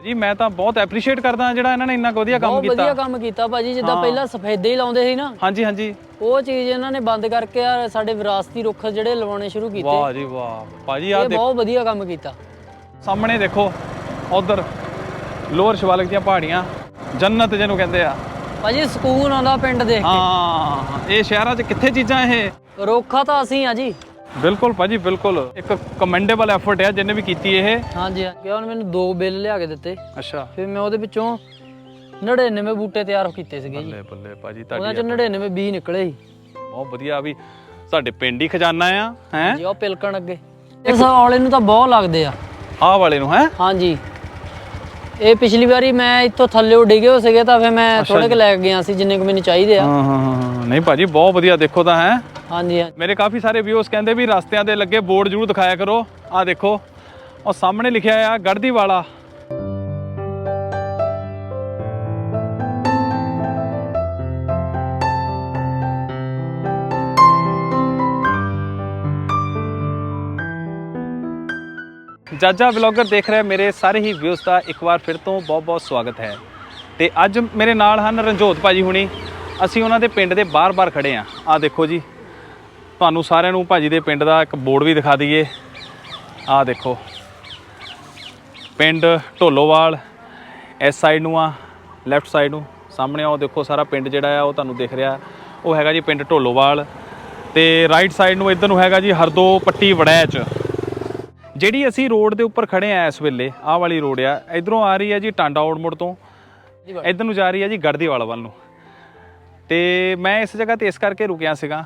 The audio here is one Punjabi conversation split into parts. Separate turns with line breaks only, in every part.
ਜੀ ਮੈਂ ਤਾਂ ਬਹੁਤ ਐਪਰੀਸ਼ੀਏਟ ਕਰਦਾ ਜਿਹੜਾ ਇਹਨਾਂ ਨੇ ਇੰਨਾ ਵਧੀਆ ਕੰਮ
ਬਹੁਤ ਵਧੀਆ
ਕੀਤਾ।
ਕੰਮ ਕੀਤਾ ਭਾਜੀ ਜਿੱਦਾਂ ਪਹਿਲਾਂ ਸਫੈਦੇ ਹੀ ਲਾਉਂਦੇ ਸੀ ਨਾ।
ਹਾਂਜੀ ਹਾਂਜੀ।
ਉਹ ਚੀਜ਼ ਇਹਨਾਂ ਨੇ ਬੰਦ ਕਰਕੇ ਆ ਸਾਡੇ ਵਿਰਾਸਤੀ ਰੁੱਖ ਜਿਹੜੇ ਲਵਾਉਣੇ ਸ਼ੁਰੂ ਕੀਤੇ।
ਵਾਹ ਜੀ ਵਾਹ। ਭਾਜੀ ਆ
ਇਹ ਬਹੁਤ ਵਧੀਆ ਕੰਮ ਕੀਤਾ।
ਸਾਹਮਣੇ ਦੇਖੋ ਉਧਰ ਲੋਅਰ ਸ਼ਿਵਾਲਿਕ ਦੀਆਂ ਪਹਾੜੀਆਂ ਜੰਨਤ ਜਿਹਨੂੰ ਕਹਿੰਦੇ ਆ।
ਭਾਜੀ ਸਕੂਨ ਆਉਂਦਾ ਪਿੰਡ ਦੇਖ
ਹਾਂ ਇਹ ਸ਼ਹਿਰਾਂ 'ਚ ਕਿੱਥੇ ਚੀਜ਼ਾਂ ਇਹ?
ਰੋਖਾ ਤਾਂ ਅਸੀਂ ਆ ਜੀ।
ਬਿਲਕੁਲ ਭਾਜੀ ਬਿਲਕੁਲ। ਇੱਕ ਕਮੈਂਡੇਬਲ ਐਫਰਟ ਹੈ ਜਿਹਨੇ ਵੀ ਕੀਤੀ ਇਹ।
ਹਾਂਜੀ ਕਿ ਉਹਨੇ ਮੈਨੂੰ ਦੋ ਬਿੱਲ ਲਿਆ ਕੇ ਦਿੱਤੇ।
ਅੱਛਾ।
ਫਿਰ ਮੈਂ ਉਹਦੇ ਵਿੱਚੋਂ 99 ਬੂਟੇ ਤਿਆਰ ਕੀਤੇ ਸੀਗੇ ਜੀ।
ਬੱਲੇ ਬੱਲੇ ਭਾਜੀ
ਉਹਨਾਂ
ਤੁਹਾਡੀ
ਚੋਂ 99 ਬੀ ਨਿਕਲੇ ਸੀ।
ਬਹੁਤ ਵਧੀਆ ਵੀ ਸਾਡੇ ਪਿੰਡ ਹੀ ਖਜ਼ਾਨਾ ਆ ਹੈ?
ਜੀ ਉਹ ਪਿਲਕਣ ਅੱਗੇ। ਇਸ ਔਲੇ ਨੂੰ ਤਾਂ ਬਹੁਤ ਲੱਗਦੇ ਆ।
ਆਹ ਵਾਲੇ ਨੂੰ ਹੈ?
ਹਾਂਜੀ। ਇਹ ਪਿਛਲੀ ਵਾਰੀ ਮੈਂ ਇੱਥੋਂ ਥੱਲੇ ਡਿੱਗੇ ਹੋ ਸੀਗੇ ਤਾਂ ਫਿਰ ਮੈਂ ਥੋੜੇ ਕੁ ਲੈ ਕੇ ਗਿਆ ਸੀ ਜਿੰਨੇ ਕੁ ਮੈਨੂੰ ਚਾਹੀਦੇ ਆ।
ਹਾਂ ਹਾਂ ਹਾਂ। ਨਹੀਂ ਭਾਜੀ ਬਹੁਤ ਵਧੀਆ ਦੇਖੋ ਤਾਂ ਹੈ?
ਹਾਂਜੀ ਹਾਂਜੀ।
ਮੇਰੇ ਕਾਫੀ ਸਾਰੇ ਵਿਊਅਰਸ ਕਹਿੰਦੇ ਵੀ ਰਸਤਿਆਂ ਦੇ ਲੱਗੇ ਬੋਰਡ ਜ਼ਰੂਰ ਦਿਖਾਇਆ ਕਰੋ। ਆਹ ਦੇਖੋ, ਉਹ ਸਾਹਮਣੇ ਲਿਖਿਆ ਆ ਗੜਦੀ ਵਾਲਾ। ਜਾਜਾ ਵਲੌਗਰ ਦੇਖ ਰਿਹਾ ਮੇਰੇ ਸਾਰੇ ਹੀ ਵਿਊਜ਼ ਦਾ ਇੱਕ ਵਾਰ ਫਿਰ ਤੋਂ ਬਹੁਤ-ਬਹੁਤ ਸਵਾਗਤ ਹੈ। ਤੇ ਅੱਜ ਮੇਰੇ ਨਾਲ ਹਨ ਰਣਜੋਤ ਭਾਜੀ ਹੁਣੀ। ਅਸੀਂ ਉਹਨਾਂ ਦੇ ਪਿੰਡ ਦੇ ਬਾਹਰ-ਬਾਹਰ ਖੜੇ ਆ ਆਹ ਦੇਖੋ ਜੀ। ਤੁਹਾਨੂੰ ਸਾਰਿਆਂ ਨੂੰ ਭਾਜੀ ਦੇ ਪਿੰਡ ਦਾ ਇੱਕ ਬੋਰਡ ਵੀ ਦਿਖਾ ਦਈਏ। ਆਹ ਦੇਖੋ। ਪਿੰਡ ਢੋਲੋਵਾਲ, ਇਸ ਸਾਈਡ ਨੂੰ ਆ ਲੈਫਟ ਸਾਈਡ ਨੂੰ। ਸਾਹਮਣੇ ਉਹ ਦੇਖੋ ਸਾਰਾ ਪਿੰਡ ਜਿਹੜਾ ਆ, ਉਹ ਤੁਹਾਨੂੰ ਦਿਖ ਰਿਹਾ। ਉਹ ਹੈਗਾ ਜੀ ਪਿੰਡ ਢੋਲੋਵਾਲ ਤੇ ਰਾਈਟ ਸਾਈਡ ਨੂੰ ਇੱਧਰ ਨੂੰ ਹੈਗਾ ਜੀ ਹਰਦੋ ਪੱਟੀ ਵੜੈਚ। ਜਿਹੜੀ ਅਸੀਂ ਰੋਡ ਦੇ ਉੱਪਰ ਖੜੇ ਆ ਇਸ ਵੇਲੇ, ਆਹ ਵਾਲੀ ਰੋਡ ਆ। ਇਧਰੋਂ ਆ ਰਹੀ ਹੈ ਜੀ ਟਾਂਡਾ ਔੜਮੁੜ ਤੋਂ। ਇਧਰ ਨੂੰ ਜਾ ਰਹੀ ਹੈ ਜੀ ਗੜਦੀਵਾਲ ਵੱਲ ਨੂੰ। ਤੇ ਮੈਂ ਇਸ ਜਗ੍ਹਾ ਤੇ ਇਸ ਕਰਕੇ ਰੁਕਿਆ ਸੀਗਾ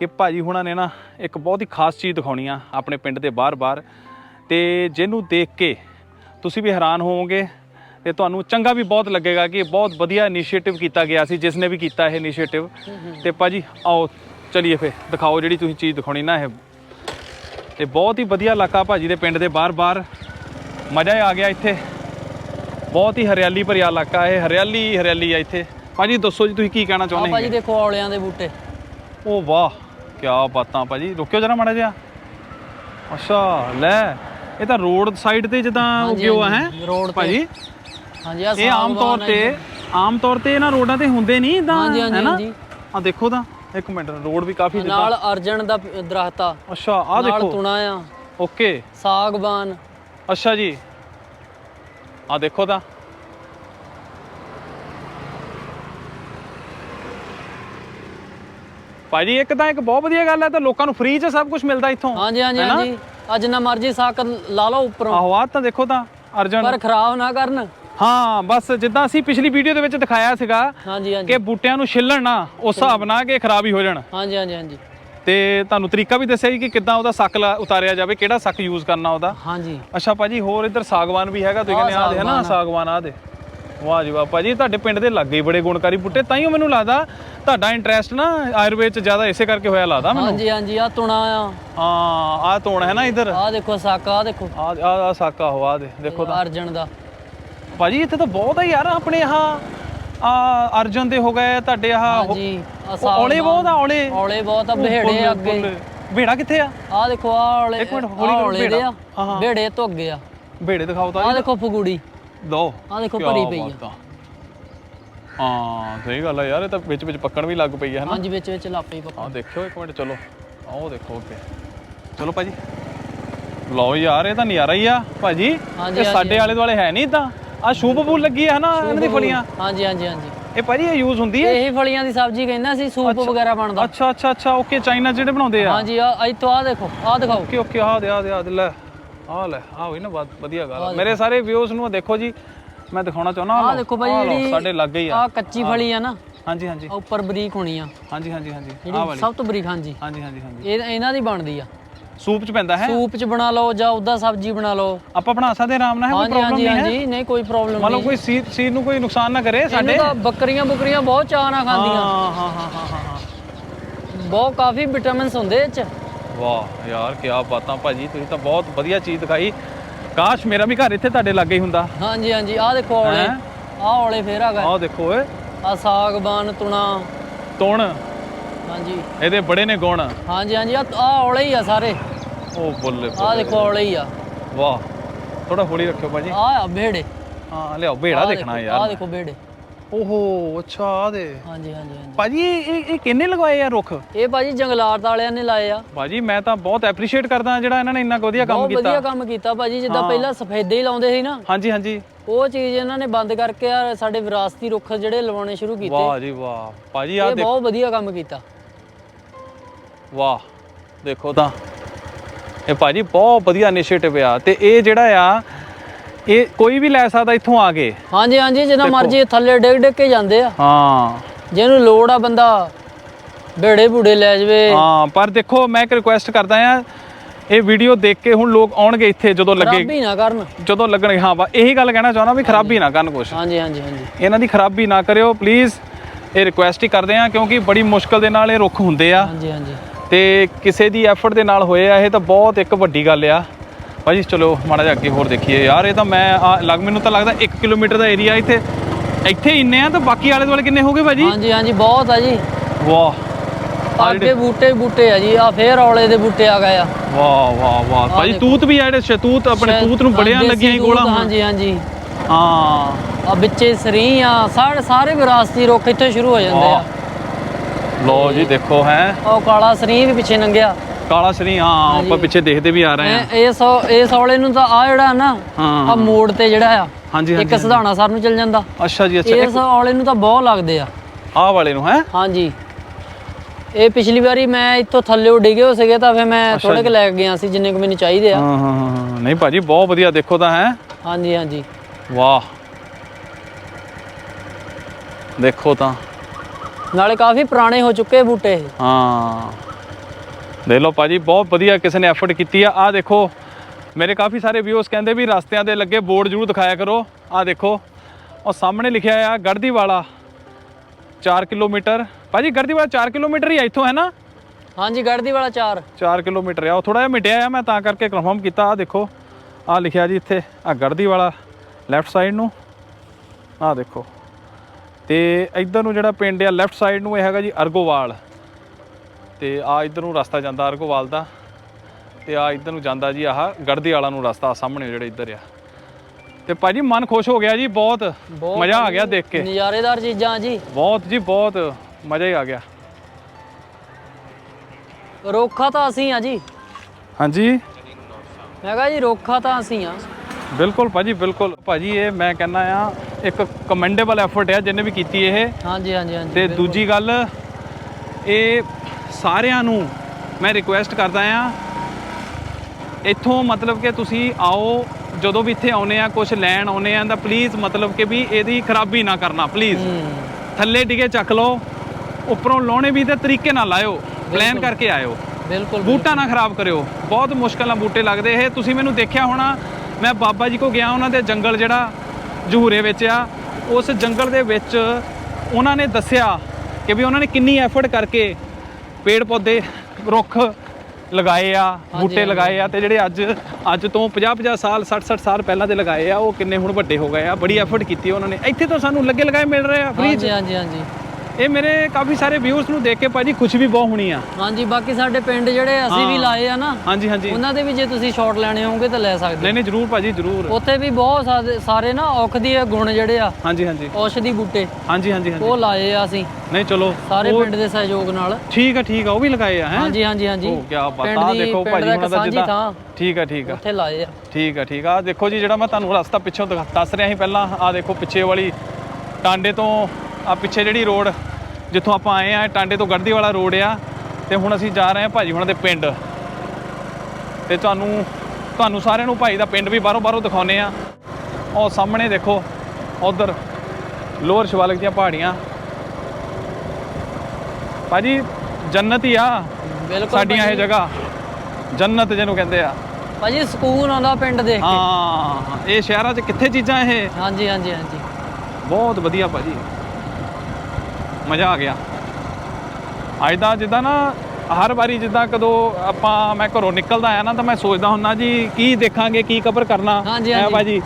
ਕਿ ਭਾਜੀ ਹੁਣਾਂ ਨੇ ਨਾ ਇੱਕ ਬਹੁਤ ਹੀ ਖਾਸ ਚੀਜ਼ ਦਿਖਾਉਣੀ ਆ ਆਪਣੇ ਪਿੰਡ ਦੇ ਬਾਹਰ-ਬਾਹਰ। ਤੇ ਜਿਹਨੂੰ ਦੇਖ ਕੇ ਤੁਸੀਂ ਵੀ ਹੈਰਾਨ ਹੋਵੋਗੇ ਤੇ ਤੁਹਾਨੂੰ ਚੰਗਾ ਵੀ ਬਹੁਤ ਲੱਗੇਗਾ ਕਿ ਬਹੁਤ ਵਧੀਆ ਇਨੀਸ਼ੀਏਟਿਵ ਕੀਤਾ ਗਿਆ ਸੀ ਜਿਸ ਨੇ ਵੀ ਕੀਤਾ ਇਹ ਇਨੀਸ਼ੀਏਟਿਵ ਤੇ ਭਾਜੀ ਆਓ ਚਲਿਏ ਫੇ ਦਿਖਾਓ ਜਿਹੜੀ ਤੁਸੀਂ ਚੀਜ਼ ਦਿਖਾਉਣੀ ਨਾ ਇਹ। ਤੇ ਬਹੁਤ ਹੀ ਵਧੀਆ ਇਲਾਕਾ ਭਾਜੀ ਦੇ ਪਿੰਡ ਦੇ ਬਾਹਰ-ਬਾਹਰ। ਮਜ਼ਾ ਹੀ ਆ ਗਿਆ ਇੱਥੇ। ਬਹੁਤ ਹੀ ਹਰਿਆਲੀ ਭਰਿਆ ਇਲਾਕਾ ਹੈ ਹਰਿਆਲੀ ਹਰਿਆਲੀ ਆ ਇੱਥੇ। ਭਾਜੀ ਦੱਸੋ ਜੀ ਤੁਸੀਂ ਕੀ ਕਹਿਣਾ ਚਾਹੁੰਦੇ
ਭਾਜੀ
ਹੋ
ਦੇਖੋ ਔਲਿਆਂ ਦੇ ਬੂਟੇ।
ਉਹ ਵਾਹ। ਕੀ ਬਾਤਾਂ ਭਾਜੀ? ਰੁਕਿਓ ਜਰਾ ਮਾੜਾ ਜਿਹਾ। ਅੱਛਾ ਲੈ ਇਹ ਤਾਂ ਰੋਡ ਸਾਈਡ ਤੇ ਜਦਾਂ ਉਗਿਓ ਹੈ
ਹਾਂਜੀ, road ਤੇ।
ਭਾਜੀ?
ਹਾਂਜੀ ਆ
ਇਹ ਆਮ ਤੌਰ ਤੇ ਆਮ ਤੌਰ ਤੇ ਇਹਨਾਂ ਰੋਡਾਂ ਤੇ ਹੁੰਦੇ ਨਹੀਂ ਇਦਾਂ ਹੈ ਨਾ
ਹਾਂਜੀ।
ਆ ਦੇਖੋ ਤਾਂ ਇੱਕ ਮਿੰਟ ਰੋਡ ਵੀ ਕਾਫੀ ਜਿੱਦਾਂ
ਨਾਲ ਅਰਜਨ ਦਾ ਦਰਖਤ ਆ।
ਅੱਛਾ ਆ
ਨਾਲ
ਦੇਖੋ।
ਤੁਣਾ ਆ।
ਓਕੇ।
ਸਾਗਬਾਨ
ਅੱਛਾ ਜੀ। ਆ ਦੇਖੋ ਤਾਂ ਭਾਜੀ ਇੱਕ ਤਾਂ ਇੱਕ ਬਹੁਤ ਵਧੀਆ ਗੱਲ ਹੈ ਤਾਂ ਲੋਕਾਂ ਨੂੰ ਫ੍ਰੀ 'ਚ ਸਭ ਕੁਝ ਮਿਲਦਾ ਇੱਥੋਂ
ਹਾਂਜੀ ਹਾਂਜੀ
ਹੈਨਾ?
ਹਾਂਜੀ। ਅੱਜ ਨਾ ਮਰਜ਼ੀ ਸਾਕ ਲਾ ਲਓ ਉੱਪਰੋਂ।
ਆਹੋ ਆ ਤਾਂ ਦੇਖੋ ਤਾਂ ਅਰਜਨ।
ਪਰ ਖਰਾਬ ਨਾ ਕਰਨ।
ਹਾਂ ਬਸ ਜਿੱਦਾਂ ਅਸੀਂ ਪਿਛਲੀ ਵੀਡੀਓ ਦੇ ਵਿੱਚ ਦਿਖਾਇਆ ਸੀਗਾ
ਹਾਂਜੀ ਹਾਂਜੀ।
ਕਿ ਬੂਟਿਆਂ ਨੂੰ ਛਿੱਲਣ ਨਾ ਉਸ ਹਿਸਾਬ ਨਾਲ ਕਿ ਖਰਾਬ ਹੀ ਹੋ ਜਾਣ।
ਹਾਂਜੀ ਹਾਂਜੀ ਹਾਂਜੀ।
ਤੇ ਤੁਹਾਨੂੰ ਤਰੀਕਾ ਵੀ ਦੱਸਿਆ ਜੀ ਕਿ ਕਿੱਦਾਂ ਉਹਦਾ ਸੱਕ ਲਾ- ਉਤਾਰਿਆ ਜਾਵੇ ਕਿਹੜਾ ਸੱਕ ਯੂਜ਼ ਕਰਨਾ ਉਹਦਾ।
ਹਾਂਜੀ।
ਅੱਛਾ ਭਾਜੀ ਹੋਰ ਇੱਧਰ ਸਾਗਵਾਨ ਵੀ ਹੈਗਾ ਤੁਸੀਂ
ਆਹ
ਕਹਿੰਦੇ ਆ ਦੇ ਹੈ ਨਾ ਸਾਗਵਾਨ ਆ। ਦੇ। ਵਾਹ ਜੀ ਵਾਹ। ਭਾਜੀ ਤੁਹਾਡੇ ਪਿੰਡ ਦੇ ਲਾਗੇ ਹੀ ਬੜੇ ਗੁਣਕਾਰੀ ਬੂਟੇ ਤਾਂ ਹੀ ਮੈਨੂੰ ਲੱਗਦਾ ਤੁਹਾਡਾ ਇੰਟਰਸਟ ਨਾ ਆਯੁਰਵੇਦ ਚ ਜ਼ਿਆਦਾ ਇਸੇ ਕਰਕੇ ਹੋਇਆ ਲੱਗਦਾ ਮੈਨੂੰ।
ਹਾਂਜੀ ਹਾਂਜੀ ਆ ਤੁਣਾ ਆ।
ਹਾਂ ਆ ਤੋਣ ਹੈ ਨਾ ਇੱਧਰ।
ਆ ਦੇਖੋ ਸਾਕ ਆ ਦੇਖੋ।
ਆ ਆ ਸਾਕਾ ਹੋ ਆ ਦੇ ਦੇਖੋ ਤਾਂ।
ਅਰਜਨ ਦਾ।
ਭਾਜੀ ਇੱਥੇ ਤਾਂ ਬਹੁਤ ਆ ਯਾਰ ਆਪਣੇ ਆਹ ਆ ਅਰਜਨ ਦੇ ਹੋ ਗਏ ਤੁਹਾਡੇ ਆਹ
ਹਾਂਜੀ
ਔਲੇ ਬਹੁਤ ਆ ਔਲੇ।
ਔਲੇ ਬਹੁਤ ਆ ਬਿਹੜੇ ਆ ਅੱਗੇ।
ਭੇੜਾ ਕਿੱਥੇ ਆ?
ਆ ਦੇਖੋ ਆ ਔਲੇ
ਇੱਕ ਮਿੰਟ, ਹੌਲੀ
ਦੇ
ਭੇੜਾ।
ਆ।
ਹਾਂ, ਹਾਂ।
ਬਿਹੜੇ ਤੋਂ ਅੱਗੇ ਆ।
ਭੇੜੇ ਦਿਖਾਓ ਤਾਂ
ਆ ਦੇਖੋ ਫਗੂੜੀ।
ਦੋ
ਆ ਦੇਖੋ
ਕਿਆ
ਭਰੀ ਪਈ ਆ।
ਬਾਤ ਆ। ਹਾਂ ਸਹੀ ਗੱਲ ਆ ਯਾਰ ਇਹ ਤਾਂ ਵਿੱਚ ਵਿੱਚ ਪੱਕਣ ਵੀ ਲੱਗ ਪਈ ਹੈ ਨਾ
ਹਾਂਜੀ ਵਿੱਚ ਵਿੱਚ ਲਾਪੇ ਪੱਕਾ
ਆਹ ਦੇਖਿਓ ਇੱਕ ਮਿੰਟ ਚਲੋ। ਆਹ ਦੇਖੋ ਅੱਗੇ। ਚਲੋ ਭਾਜੀ। ਲਓ ਯਾਰ ਇਹ ਤਾਂ ਨਜ਼ਾਰਾ ਹੀ ਆ ਭਾਜੀ।
ਹਾਂਜੀ,
ਇਹ ਸਾਡੇ ਆਲੇ ਦੁਆਲੇ ਹੈ ਨਹੀਂ ਇਦਾਂ ਆ ਸ਼ੂਪ ਬੂਲ ਲੱਗੀ ਹੈ ਨਾ ਇਹਨਾਂ ਦੀ ਫਲੀਆਂ?
ਹਾਂਜੀ ਹਾਂਜੀ ਹਾਂਜੀ।
ਇਹ ਭਾਜੀ ਇਹ ਯੂਜ਼ ਹੁੰਦੀ ਹੈ?
ਇਹ ਫਲੀਆਂ ਦੀ ਸਬਜ਼ੀ ਕਹਿੰਦਾ ਸੀ ਸੂਪ ਵਗੈਰਾ ਬਣਦਾ।
ਅੱਛਾ ਅੱਛਾ ਅੱਛਾ ਓਕੇ ਚਾਈਨਾ ਜਿਹੜੇ ਬਣਾਉਂਦੇ ਆ।
ਹਾਂਜੀ ਆ ਇੱਥੋਂ ਆ ਦੇਖੋ ਆ ਦਿਖਾਓ।
ਓਕੇ ਓਕੇ ਆ ਦੇ ਆ ਦੇ ਆ ਦੇ ਲੈ। ਆ ਲੈ ਆ ਹੋਈ ਨਾ ਵਧੀਆ ਗੱਲ। ਮੇਰੇ ਸਾਰੇ ਵਿਊਜ਼ ਨੂੰ ਦੇਖੋ ਜੀ ਮੈਂ ਦਿਖਾਉਣਾ ਚਾਹੁੰਦਾ
ਆ ਦੇਖੋ ਭਾਈ ਜਿਹੜੀ
ਸਾਡੇ ਲੱਗੇ ਹੀ ਆ।
ਆ ਕੱਚੀ ਫਲੀ ਆ ਨਾ।
ਹਾਂਜੀ ਹਾਂਜੀ।
ਆਹ ਉੱਪਰ ਬਰੀਕ ਹੋਣੀ ਆ।
ਹਾਂਜੀ ਹਾਂਜੀ ਹਾਂਜੀ। ਆ
ਜਿਹੜੀ
ਵਾਲੀ।
ਸਭ ਤੋਂ ਬਰੀਕ ਹਾਂਜੀ।
ਹਾਂਜੀ ਹਾਂਜੀ ਹਾਂਜੀ।
ਇਹ ਇਹਨਾਂ ਦੀ ਬਣਦੀ ਆ।
ਸੂਪ ਚ ਪੈਂਦਾ ਹੈ?
ਸੂਪ ਚ ਬਣਾ ਲਓ ਜਾਂ ਉਦਾਂ ਸਬਜ਼ੀ ਬਣਾ ਲਓ।
ਆਪਾਂ ਬਣਾ ਸਕਦੇ ਆਰਾਮ ਨਾਲ ਹੈ ਕੋਈ
ਹਾਂਜੀ
ਪ੍ਰੋਬਲਮ
ਹਾਂਜੀ
ਨਹੀਂ ਹੈ।
ਹਾਂਜੀ ਨਹੀਂ ਕੋਈ ਪ੍ਰੋਬਲਮ
ਮੰਨ ਲਓ
ਨਹੀਂ।
ਕੋਈ ਸੀਰ ਸੀਰ ਨੂੰ ਕੋਈ ਨੁਕਸਾਨ ਨਾ ਕਰੇ ਸਾਡੇ।
ਇਹਨੂੰ ਤਾਂ ਬੱਕਰੀਆਂ ਬੁਕਰੀਆਂ ਬਹੁਤ ਚਾਅ ਨਾਲ
ਹਾਂ
ਖਾਂਦੀਆਂ।
ਹਾਂ ਹਾਂ ਹਾਂ ਹਾਂ ਹਾਂ
ਬਹੁਤ ਕਾਫੀ ਵਿਟਾਮਿਨਸ ਹੁੰਦੇ ਇਹ ਚ।
ਵਾਹ ਯਾਰ ਕੀ ਬਾਤਾਂ ਭਾਜੀ ਤੁਸੀਂ ਤਾਂ ਬਹੁਤ ਵਧੀਆ ਚੀਜ਼ ਦਿਖਾਈ। ਕਾਸ਼ ਮੇਰਾ ਵੀ ਘਰ ਇੱਥੇ ਤੁਹਾਡੇ ਲਾਗੇ ਹੀ ਹੁੰਦਾ।
ਹਾਂਜੀ ਹਾਂਜੀ ਆ ਦੇਖੋ ਔਲੇ
ਹੈਂ?
ਆ ਔਲੇ ਫੇਰ ਹੈਗਾ।
ਆਹ ਦੇਖੋ ਓਏ।
ਆ ਸਾਗਬਾਨ ਤੁਣਾ।
ਤੁਣ।
ਹਾਂਜੀ।
ਇਹਦੇ ਬੜੇ ਨੇ ਗੁਣ।
ਹਾਂਜੀ ਹਾਂਜੀ ਆ ਆ ਔਲੇ ਹੀ ਆ ਸਾਰੇ।
ਉਹ ਬੱਲੇ
ਆ ਦੇਖੋ ਔਲੇ ਹੀ ਆ।
ਵਾਹ। ਥੋੜਾ ਹੌਲੀ ਰੱਖਿਓ ਭਾਜੀ।
ਆ ਆ ਬਿਹੜੇ
ਹਾਂ ਲਿਆਓ ਬੇੜਾ ਦੇਖਣਾ
ਆ
ਯਾਰ।
ਦੇਖੋ ਬੇੜੇ
ਓਹੋ ਅੱਛਾ ਆ ਦੇ।
ਹਾਂਜੀ ਹਾਂਜੀ ਹਾਂਜੀ।
ਭਾਜੀ ਇਹ ਇਹ- ਇਹ ਕਿੰਨੇ ਲਗਵਾਏ ਆ ਰੁੱਖ?
ਇਹ ਭਾਜੀ ਜੰਗਲਾਤ ਵਾਲਿਆਂ ਨੇ ਲਾਏ ਆ।
ਭਾਜੀ ਮੈਂ ਤਾਂ ਬਹੁਤ ਐਪਰੀਸ਼ੀਏਟ ਕਰਦਾ ਜਿਹੜਾ ਇਹਨਾਂ ਨੇ ਇੰਨਾ ਵਧੀਆ ਕੰਮ
ਬਹੁਤ ਵਧੀਆ ਕੰਮ ਕੀਤਾ ਭਾਜੀ ਜਿੱਦਾਂ ਪਹਿਲਾਂ ਸਫੇਦੇ ਹੀ ਲਾਉਂਦੇ ਸੀ ਨਾ।
ਹਾਂਜੀ ਹਾਂਜੀ।
ਉਹ ਚੀਜ਼ ਇਹਨਾਂ ਨੇ ਬੰਦ ਕਰਕੇ ਆ ਸਾਡੇ ਵਿਰਾਸਤੀ ਰੁੱਖ ਜਿਹੜੇ ਲਵਾਉਣੇ ਸ਼ੁਰੂ ਕੀਤੇ।
ਵਾਹ ਜੀ ਵਾਹ। ਭਾਜੀ ਆ
ਇਹ ਬਹੁਤ ਵਧੀਆ ਕੰਮ ਕੀਤਾ।
ਵਾਹ। ਦੇਖੋ ਤਾਂ। ਇਹ ਭਾਜੀ ਬਹੁਤ ਵਧੀਆ ਇਨੀਸ਼ੀਏਟਿਵ ਆ। ਤੇ ਇਹ ਜਿਹੜਾ ਆ ਇਹ ਕੋਈ ਵੀ ਲੈ ਸਕਦਾ ਇੱਥੋਂ ਆ ਕੇ।
ਹਾਂਜੀ ਹਾਂਜੀ ਜਿੰਨਾ ਮਰਜ਼ੀ ਥੱਲੇ ਡਿੱਗ ਡਿੱਗ ਕੇ ਜਾਂਦੇ ਆ।
ਹਾਂ।
ਜਿਹਨੂੰ ਲੋੜ ਆ ਬੰਦਾ ਬੇੜੇ ਬੂੜੇ ਲੈ ਜਾਵੇ।
ਹਾਂ ਪਰ ਦੇਖੋ ਮੈਂ ਇੱਕ ਰਿਕੁਐਸਟ ਕਰਦਾ ਆ ਇਹ ਵੀਡੀਓ ਦੇਖ ਕੇ ਹੁਣ ਲੋਕ ਆਉਣਗੇ ਇੱਥੇ ਜਦੋਂ ਲੱਗੇ।
ਖਰਾਬੀ ਨਾ ਕਰਨ।
ਜਦੋਂ ਲੱਗਣਗੇ ਹਾਂ ਵਾ ਇਹੀ ਗੱਲ ਕਹਿਣਾ ਚਾਹੁੰਦਾ ਵੀ ਖਰਾਬੀ ਨਾ ਕਰਨ ਕੁਛ।
ਹਾਂਜੀ ਹਾਂਜੀ ਹਾਂਜੀ।
ਇਹਨਾਂ ਦੀ ਖਰਾਬੀ ਨਾ ਕਰਿਓ ਪਲੀਜ਼ ਇਹ ਰਿਕੁਐਸਟ ਹੀ ਕਰਦੇ ਆ ਕਿਉਂਕਿ ਬੜੀ ਮੁਸ਼ਕਲ ਦੇ ਨਾਲ ਇਹ ਰੁੱਖ ਹੁੰਦੇ ਆ।
ਹਾਂਜੀ ਹਾਂਜੀ।
ਤੇ ਕਿਸੇ ਦੀ ਐਫਰਟ ਦੇ ਨਾਲ ਹੋਏ ਆ ਇਹ ਤਾਂ ਬਹੁਤ ਇੱਕ ਵੱਡੀ ਗੱਲ ਆ। ਭਾਜੀ ਚਲੋ ਮਾੜਾ ਜਿਹਾ ਅੱਗੇ ਹੋਰ ਦੇਖੀਏ। ਯਾਰ ਇਹ ਤਾਂ ਮੈਂ ਲੱਗ ਮੈਨੂੰ ਤਾਂ ਲੱਗਦਾ 1 ਕਿਲੋਮੀਟਰ ਦਾ ਏਰੀਆ ਇੱਥੇ ਇੱਥੇ ਇੰਨੇ ਆ ਤਾਂ ਬਾਕੀ ਆਲੇ ਦੁਆਲੇ ਕਿੰਨੇ ਹੋਗੇ ਭਾਜੀ?
ਹਾਂਜੀ ਹਾਂਜੀ ਬਹੁਤ ਆ ਜੀ।
ਵਾਹ।
ਅੱਗੇ ਬੂਟੇ ਬੂਟੇ ਆ ਜੀ ਆ ਫੇਰ ਔਲੇ ਦੇ ਬੂਟੇ ਆ ਗਏ ਆ।
ਵਾਹ ਵਾਹ ਵਾਹ। ਭਾਜੀ ਤੂਤ ਵੀ ਆ ਜਿਹੜੇ ਸ਼ਤੂਤ ਆਪਣੇ ਤੂਤ ਨੂੰ ਬੜਿਆਂ ਲੱਗੀਆਂ ਹੀ ਗੋਲਾ
ਹਾਂਜੀ ਹਾਂਜੀ।
ਹਾਂ।
ਆ ਵਿੱਚੇ ਸਰੀ ਆ ਸਾਰੇ ਸਾਰੇ ਵਿਰਾਸਤੀ ਰੁੱਖ ਇੱਥੇ ਸ਼ੁਰੂ ਹੋ ਜਾਂਦੇ ਆ।
ਲੋ ਜੀ ਦੇਖੋ ਹੈ।
ਉਹ ਕਾਲਾ ਸਰੀ ਵੀ ਪਿੱਛੇ ਲੰਘਿਆ
ਕਾਲਾ ਸ਼ਰੀ ਹਾਂ ਆਪਾਂ ਪਿੱਛੇ ਦੇਖਦੇ ਵੀ ਆ ਰਹੇ ਆ
ਇਹ ਇਸ ਇਸ ਔਲੇ ਨੂੰ ਤਾਂ ਆ ਜਿਹੜਾ ਨਾ ਆ ਮੋੜ ਤੇ ਜਿਹੜਾ ਆ
ਹਾਂਜੀ
ਇੱਕ
ਹਾਂਜੀ
ਸਧਾਣਾ ਸਰ ਨੂੰ ਚੱਲ ਜਾਂਦਾ।
ਅੱਛਾ ਜੀ ਅੱਛਾ।
ਇਸ ਔਲੇ ਨੂੰ ਤਾਂ ਬਹੁਤ ਲੱਗਦੇ ਆ।
ਆਹ ਵਾਲੇ ਨੂੰ ਹੈ?
ਹਾਂਜੀ। ਇਹ ਪਿਛਲੀ ਵਾਰੀ ਮੈਂ ਇੱਥੋਂ ਥੱਲੇ ਡਿੱਗੇ ਹੋ ਸੀਗੇ ਤਾਂ ਫਿਰ ਮੈਂ ਥੋੜੇ ਕੁ ਲੈ ਕੇ ਗਿਆ ਸੀ ਜਿੰਨੇ ਕੁ ਮੈਨੂੰ ਚਾਹੀਦੇ ਆ।
ਹਾਂ ਹਾਂ। ਨਹੀਂ ਭਾਜੀ ਬਹੁਤ ਵਧੀਆ ਦੇਖੋ ਤਾਂ ਹੈ।
ਹਾਂਜੀ ਹਾਂਜੀ।
ਵਾਹ। ਦੇਖੋ ਤਾਂ।
ਨਾਲੇ ਕਾਫੀ ਪੁਰਾਣੇ ਹੋ ਚੁੱਕੇ ਬੂਟੇ। ਇਹ।
ਹਾਂ। ਦੇਖ ਲਓ ਭਾਜੀ ਬਹੁਤ ਵਧੀਆ ਕਿਸੇ ਨੇ ਐਫਰਟ ਕੀਤੀ ਆ। ਆ ਦੇਖੋ ਮੇਰੇ ਕਾਫੀ ਸਾਰੇ ਵਿਊਅਰਸ ਕਹਿੰਦੇ ਵੀ ਰਸਤਿਆਂ ਦੇ ਲੱਗੇ ਬੋਰਡ ਜ਼ਰੂਰ ਦਿਖਾਇਆ ਕਰੋ। ਆ ਦੇਖੋ ਉਹ ਸਾਹਮਣੇ ਲਿਖਿਆ ਆ ਗੜਦੀ ਵਾਲਾ 4 ਕਿਲੋਮੀਟਰ। ਭਾਜੀ ਗੜਦੀ ਵਾਲਾ 4 ਕਿਲੋਮੀਟਰ ਹੀ ਆ ਇੱਥੋਂ ਹੈ ਨਾ?
ਹਾਂਜੀ ਗੜਦੀ ਵਾਲਾ ਚਾਰ
4 ਕਿਲੋਮੀਟਰ ਆ। ਉਹ ਥੋੜਾ ਜਿਹਾ ਮਿਟਿਆ ਆ ਮੈਂ ਤਾਂ ਕਰਕੇ ਕਨਫਰਮ ਕੀਤਾ। ਆ ਦੇਖੋ ਆ ਲਿਖਿਆ ਜੀ ਇੱਥੇ ਆ ਗੜਦੀ ਵਾਲਾ ਲੈਫਟ ਸਾਈਡ ਨੂੰ। ਆ ਦੇਖੋ। ਤੇ ਇੱਧਰ ਨੂੰ ਜਿਹੜਾ ਪਿੰਡ ਆ ਲੈਫਟ ਸਾਈਡ ਨੂੰ ਇਹ ਹੈਗਾ ਜੀ ਅਰਗੋਵਾਲ। ਤੇ ਆ ਇੱਧਰ ਨੂੰ ਰਸਤਾ ਜਾਂਦਾ ਅਰਗੋਵਾਲ ਦਾ ਤੇ ਆ ਇੱਧਰ ਨੂੰ ਜਾਂਦਾ ਜੀ ਆਹ ਗੜਦੀ ਵਾਲਾ ਨੂੰ ਰਸਤਾ ਸਾਹਮਣੇ ਜਿਹੜੇ ਇੱਧਰ ਆ। ਤੇ ਭਾਜੀ ਮਨ ਖੁਸ਼ ਹੋ ਗਿਆ ਜੀ ਬਹੁਤ ਮਜ਼ਾ ਆ ਗਿਆ ਦੇਖ ਕੇ।
ਨਜ਼ਾਰੇਦਾਰ ਚੀਜ਼ਾਂ ਜੀ।
ਬਹੁਤ ਜੀ ਬਹੁਤ ਮਜ਼ਾ ਹੀ ਆ ਗਿਆ।
ਰੋਖਾ ਤਾਂ ਅਸੀਂ ਆ ਜੀ।
ਹਾਂਜੀ।
ਮੈਂ ਕਹਾ ਜੀ ਰੋਖਾ ਤਾਂ ਅਸੀਂ ਆ।
ਬਿਲਕੁਲ ਭਾਜੀ ਬਿਲਕੁਲ। ਭਾਜੀ ਇਹ ਮੈਂ ਕਹਿੰਦਾ ਆ ਇੱਕ ਕਮੈਂਡੇਬਲ ਐਫਰਟ ਆ ਜਿਹਨੇ ਵੀ ਕੀਤੀ ਇਹ।
ਹਾਂਜੀ ਹਾਂਜੀ ਹਾਂਜੀ
ਤੇ ਦੂਜੀ ਗੱਲ ਇਹ ਸਾਰਿਆਂ ਨੂੰ ਮੈਂ ਰਿਕੁਐਸਟ ਕਰਦਾ ਆ ਇੱਥੋਂ ਮਤਲਬ ਕਿ ਤੁਸੀਂ ਆਓ ਜਦੋਂ ਵੀ ਇੱਥੇ ਆਉਨੇ ਆ ਕੁਝ ਲੈਣ ਆਉਨੇ ਆ ਤਾਂ ਪਲੀਜ਼ ਮਤਲਬ ਕਿ ਵੀ ਇਹਦੀ ਖਰਾਬੀ ਨਾ ਕਰਨਾ ਪਲੀਜ਼ ਥੱਲੇ ਡਿਗੇ ਚੱਕ ਲਓ ਉੱਪਰੋਂ ਲਾਉਣੇ ਵੀ ਤੇ ਤਰੀਕੇ ਨਾਲ ਲਾਇਓ ਪਲਾਨ ਕਰਕੇ ਆਇਓ।
ਬਿਲਕੁਲ
ਬੂਟਾ ਨਾ ਖਰਾਬ ਕਰਿਓ ਬਹੁਤ ਮੁਸ਼ਕਲ ਨਾਲ ਬੂਟੇ ਲੱਗਦੇ। ਇਹ ਤੁਸੀਂ ਮੈਨੂੰ ਦੇਖਿਆ ਹੋਣਾ ਮੈਂ ਬਾਬਾ ਜੀ ਕੋ ਗਿਆ ਉਹਨਾਂ ਦੇ ਜੰਗਲ ਜਿਹੜਾ ਜਹੂਰੇ ਵਿੱਚ ਆ ਉਸ ਜੰਗਲ ਦੇ ਵਿੱਚ ਉਹਨਾਂ ਨੇ ਦੱਸਿਆ ਕਿ ਵੀ ਉਹਨਾਂ ਨੇ ਕਿੰਨੀ ਐਫਰਟ ਕਰਕੇ ਪੇੜ ਪੌਦੇ ਰੁੱਖ ਲਗਾਏ ਆ ਬੂਟੇ ਲਗਾਏ ਆ ਤੇ ਜਿਹੜੇ ਅੱਜ ਅੱਜ ਤੋਂ 50 50 ਸਾਲ 60 60 ਸਾਲ ਪਹਿਲਾਂ ਦੇ ਲਗਾਏ ਆ ਉਹ ਕਿੰਨੇ ਹੁਣ ਵੱਡੇ ਹੋ ਗਏ ਆ ਬੜੀ ਐਫਰਟ ਕੀਤੀ ਉਹਨਾਂ ਨੇ। ਇੱਥੇ ਤਾਂ ਸਾਨੂੰ ਲੱਗੇ ਲਗਾਏ ਮਿਲ ਰਹੇ ਆ ਫ੍ਰੀ
ਹਾਂਜੀ ਹਾਂਜੀ ਹਾਂਜੀ।
ਇਹ ਮੇਰੇ ਕਾਫੀ ਸਾਰੇ ਵਿਊਅਰਸ ਨੂੰ ਦੇਖ ਕੇ ਭਾਜੀ ਖੁਸ਼ੀ ਵੀ ਬਹੁਤ ਹੋਣੀ ਆ।
ਹਾਂਜੀ ਬਾਕੀ ਸਾਡੇ ਪਿੰਡ ਜਿਹੜੇ ਅਸੀਂ ਵੀ ਲਾਏ ਆ ਨਾ
ਹਾਂਜੀ ਹਾਂਜੀ।
ਉਹਨਾਂ ਦੇ ਵੀ ਜੇ ਤੁਸੀਂ ਸ਼ਾਟ ਲੈਣੇ ਹੋਣਗੇ ਤਾਂ ਲੈ ਸਕਦੇ
ਨਹੀਂ ਨਹੀਂ ਜਰੂਰ ਭਾਜੀ ਜਰੂਰ।
ਉੱਥੇ ਵੀ ਬਹੁਤ ਸਾਰੇ- ਸਾਰੇ ਨਾ ਔਖਦੀ ਗੁਣ ਜਿਹੜੇ ਆ।
ਹਾਂਜੀ ਹਾਂਜੀ।
ਔਸ਼ਧੀ ਬੂਟੇ।
ਹਾਂਜੀ ਹਾਂਜੀ ਹਾਂਜੀ।
ਉਹ ਲਾਏ ਆ ਅਸੀਂ।
ਨਹੀਂ ਚਲੋ।
ਸਾਰੇ ਪਿੰਡ ਦੇ ਸਹਿਯੋਗ ਨਾਲ।
ਠੀਕ ਆ ਠੀਕ ਆ ਉਹ ਵੀ ਲਗਾਏ ਆ ਹੈ?
ਹਾਂਜੀ ਹਾਂਜੀ ਹਾਂਜੀ।
ਉਹ ਕੀ
ਪਿੰਡ
ਬਤਾ
ਦੀ-
ਦੇਖੋ
ਪਿੰਡ
ਭਾਜੀ
ਦਾ
ਉਹਨਾਂ ਦਾ
ਸਾਂਝੀ
ਜਿੱਦਾਂ
ਥਾਂ।
ਠੀਕ ਆ ਠੀਕ ਆ।
ਉੱਥੇ ਲਾਏ ਆ।
ਠੀਕ ਆ ਠੀਕ ਆ। ਦੇਖੋ ਜੀ ਜਿਹੜਾ ਮੈਂ ਤੁਹਾਨੂੰ ਰਸਤਾ ਪਿੱਛੋਂ ਦਿਖਾ- ਦੱਸ ਰਿਹਾ ਸੀ ਪਹਿਲਾਂ। ਆ ਦੇਖੋ ਪਿੱਛੇ ਵਾਲੀ ਟਾਂਡੇ ਤੋਂ ਆ ਪਿੱਛੇ ਜਿਹੜੀ ਰੋਡ ਜਿੱਥੋਂ ਆਪਾਂ ਆਏ ਆ ਟਾਂਡੇ ਤੋਂ ਗੜਦੀ ਵਾਲਾ ਰੋਡ ਆ ਤੇ ਹੁਣ ਅਸੀਂ ਜਾ ਰਹੇ ਆ ਭਾਜੀ ਹੁਣਾਂ ਦੇ ਪਿੰਡ। ਤੇ ਤੁਹਾਨੂੰ ਤੁਹਾਨੂੰ ਸਾਰਿਆਂ ਨੂੰ ਭਾਈ ਦਾ ਪਿੰਡ ਵੀ ਬਾਹਰੋਂ ਬਾਹਰੋਂ ਦਿਖਾਉਨੇ ਆ। ਉਹ ਸਾਹਮਣੇ ਦੇਖੋ ਉਧਰ ਲੋਅਰ ਸ਼ਿਵਾਲਿਕ ਦੀਆਂ ਪਹਾੜੀਆਂ। ਭਾਜੀ ਜੰਨਤ ਹੀ ਆ
ਬਿਲਕੁਲ
ਸਾਡੀਆਂ ਇਹ। ਜਗ੍ਹਾ। ਜੰਨਤ ਜਿਹਨੂੰ ਕਹਿੰਦੇ ਆ।
ਭਾਜੀ ਸਕੂਨ ਆਉਂਦਾ ਪਿੰਡ ਦੇਖ ਕੇ।
ਹਾਂ ਇਹ ਸ਼ਹਿਰਾਂ 'ਚ ਕਿੱਥੇ ਚੀਜ਼ਾਂ ਇਹ?
ਹਾਂਜੀ ਹਾਂਜੀ ਹਾਂਜੀ।
ਬਹੁਤ ਵਧੀਆ ਭਾਜੀ। ਮਜ਼ਾ ਆ ਗਿਆ। ਅੱਜ ਦਾ ਜਿੱਦਾਂ ਨਾ ਹਰ ਵਾਰੀ ਜਿੱਦਾਂ ਕਦੋਂ ਆਪਾਂ ਮੈਂ ਘਰੋਂ ਨਿਕਲਦਾ ਆ ਨਾ ਤਾਂ ਮੈਂ ਸੋਚਦਾ ਹੁੰਨਾ ਜੀ ਕੀ ਦੇਖਾਂਗੇ ਕੀ ਕਵਰ ਕਰਨਾ। ਹੈ। ਭਾਜੀ?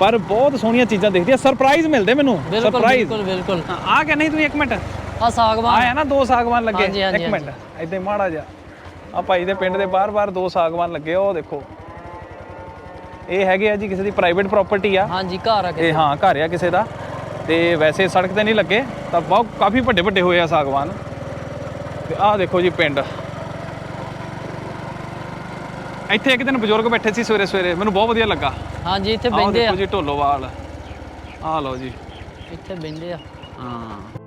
ਪਰ ਬਹੁਤ ਸੋਹਣੀਆਂ ਚੀਜ਼ਾਂ ਦਿਖਦੀਆਂ। ਸਰਪ੍ਰਾਈਜ਼ ਮਿਲਦੇ ਮੈਨੂੰ। ਸਰਪ੍ਰਾਈਜ਼
ਬਿਲਕੁਲ ਬਿਲਕੁਲ।
ਆ ਕੇ ਨਹੀਂ ਤੂੰ ਇੱਕ ਮਿੰਟ?
ਆ ਸਾਗਵਾਨ।
ਆਇਆ ਨਾ ਦੋ ਸਾਗਵਾਨ ਲੱਗੇ। ਇੱਕ ਮਿੰਟ। ਹੀ ਮਾੜਾ ਜਿਹਾ। ਆ ਭਾਈ ਦੇ ਪਿੰਡ ਦੇ ਬਾਹਰ-ਬਾਹਰ ਦੋ ਸਾਗਵਾਨ ਲੱਗੇ ਉਹ ਦੇਖੋ। ਇਹ ਹੈਗੇ ਆ ਜੀ ਕਿਸੇ ਦੀ ਪ੍ਰਾਈਵੇਟ ਪ੍ਰਾਪਰਟੀ ਆ।
ਹਾਂਜੀ ਘਰ ਆ ਕੇ
ਇਹ ਹਾਂ ਘਰ ਆ ਕਿਸੇ ਦਾ। ਤੇ ਵੈਸੇ ਸੜਕ ਤੇ ਨਹੀਂ ਲੱਗੇ ਤਾਂ ਬਹੁਤ ਕਾਫੀ ਵੱਡੇ ਵੱਡੇ ਹੋਏ ਆ ਸਾਗਵਾਨ। ਤੇ ਆਹ ਦੇਖੋ ਜੀ ਪਿੰਡ। ਇੱਥੇ ਇੱਕ ਦਿਨ ਬਜ਼ੁਰਗ ਬੈਠੇ ਸੀ ਸਵੇਰੇ ਸਵੇਰੇ ਮੈਨੂੰ ਬਹੁਤ ਵਧੀਆ ਲੱਗਾ।
ਹਾਂਜੀ ਇੱਥੇ
ਆਹ
ਬੈੰਦੇ ਆ।
ਦੇਖੋ ਜੀ ਢੋਲੋਵਾਲ। ਆਹ ਲਓ ਜੀ।
ਇੱਥੇ ਬੈੰਦੇ ਆ।
ਹਾਂ।